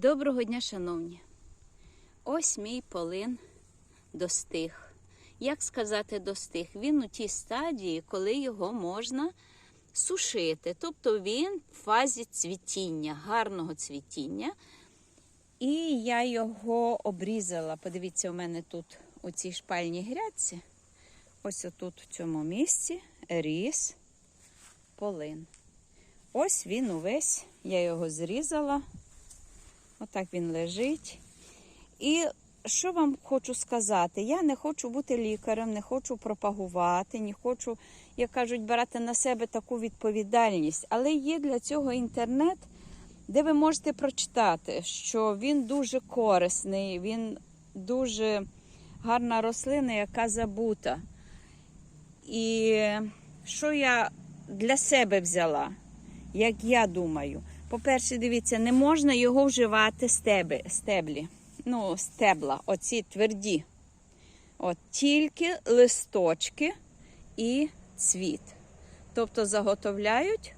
Доброго дня, шановні! Ось мій полин достиг. Як сказати достиг? Він у тій стадії, коли його можна сушити. Тобто він в фазі цвітіння, гарного цвітіння. І я його обрізала. Подивіться, у мене тут у цій шпальній грядці, ось отут в цьому місці ріс полин. Ось він увесь, я його зрізала. Отак він лежить. І що вам хочу сказати? Я не хочу бути лікарем, не хочу пропагувати, не хочу, як кажуть, брати на себе таку відповідальність. Але є для цього інтернет, де ви можете прочитати, що він дуже корисний, він дуже гарна рослина, яка забута. І що я для себе взяла, як я думаю. По-перше, дивіться, не можна його вживати стеби, стеблі. Ну, стебла, оці тверді. От тільки листочки і цвіт. Тобто заготовляють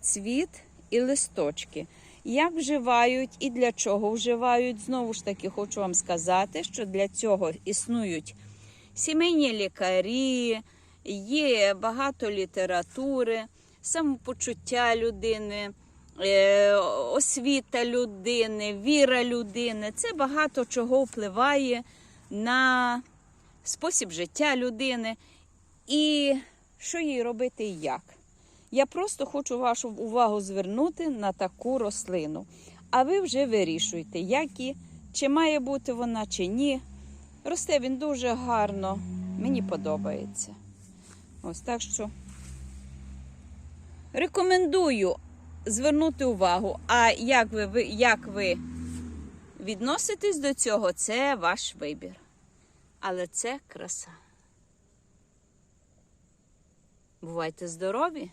цвіт і листочки. Як вживають і для чого вживають? Знову ж таки, хочу вам сказати, що для цього існують сімейні лікарі, є багато літератури, самопочуття людини, освіта людини, віра людини. Це багато чого впливає на спосіб життя людини. І що їй робити і як. Я просто хочу вашу увагу звернути на таку рослину. А ви вже вирішуйте, як і, чи має бути вона, чи ні. Росте він дуже гарно, мені подобається. Ось так що рекомендую звернути увагу. А як ви, як ви відноситесь до цього, це ваш вибір. Але це краса. Бувайте здорові!